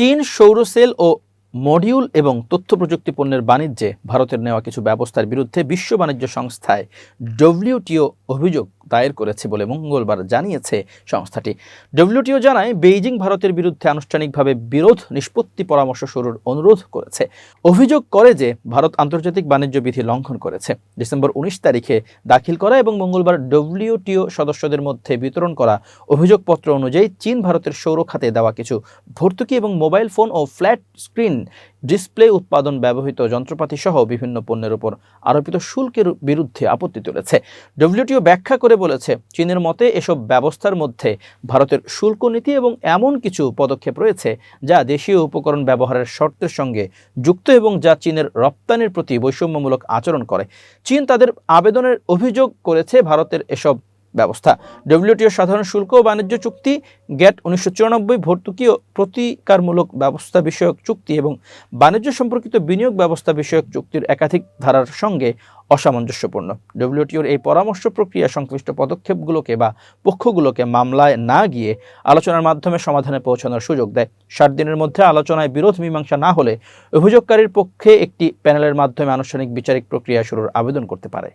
চীন সৌর সেল ও মডিউল এবং তথ্য প্রযুক্তি পণ্যের বাণিজ্যে ভারতের নেওয়া কিছু ব্যবস্থার বিরুদ্ধে বিশ্ব বাণিজ্য সংস্থায় ডব্লিউটিও অভিযোগ। দায়ের করেছে বলে মঙ্গলবার জানিয়েছে সংস্থাটি। ডব্লিউটিও জানায়, বেইজিং ভারতের বিরুদ্ধে আনুষ্ঠানিকভাবে বিরোধ নিষ্পত্তি পরামর্শ শুরুর অনুরোধ করেছে। অভিযোগ করে যে, ভারত আন্তর্জাতিক বাণিজ্য বিধি লঙ্ঘন করেছে। ডিসেম্বর উনিশ তারিখে দাখিল করা এবং মঙ্গলবার ডব্লিউটিও সদস্যদের মধ্যে বিতরণ করা অভিযোগপত্র অনুযায়ী চীন ভারতের সৌর খাতে দেওয়া কিছু ভর্তুকি এবং মোবাইল ফোন ও ফ্ল্যাট স্ক্রিন ডিসপ্লে উৎপাদন ব্যবহৃত যন্ত্রপাতি সহ বিভিন্ন পণ্যের উপর আরোপিত শুল্কের বিরুদ্ধে আপত্তি তুলেছে। ডব্লিউটিও ব্যাখ্যা করে বলেছে, চীনের মতে এসব ব্যবস্থার মধ্যে ভারতের শুল্ক নীতি এবং এমন কিছু পদক্ষেপ রয়েছে যা দেশীয় উপকরণ ব্যবহারের শর্তের সঙ্গে যুক্ত এবং যা চীনের রপ্তানির প্রতি বৈষম্যমূলক আচরণ করে। চীন তাদের আবেদনের অভিযোগ করেছে, ভারতের এসব ব্যবস্থা। ডব্লিউটিও সাধারণ শুল্ক ও বাণিজ্য চুক্তি গ্যাট উনিশশো চুরানব্বই, ভর্তুকি ও প্রতিকারমূলক ব্যবস্থা বিষয়ক চুক্তি এবং বাণিজ্য সম্পর্কিত বিনিয়োগ ব্যবস্থা বিষয়ক চুক্তির একাধিক ধারার সঙ্গে অসামঞ্জস্যপূর্ণ। ডব্লিউটিওর এই পরামর্শ প্রক্রিয়া সংশ্লিষ্ট পদক্ষেপগুলোকে বা পক্ষগুলোকে মামলায় না গিয়ে আলোচনার মাধ্যমে সমাধানে পৌঁছানোর সুযোগ দেয়। ষাট দিনের মধ্যে আলোচনায় বিরোধ মীমাংসা না হলে অভিযোগকারীর পক্ষে একটি প্যানেলের মাধ্যমে আনুষ্ঠানিক বিচারিক প্রক্রিয়া শুরুর আবেদন করতে পারে।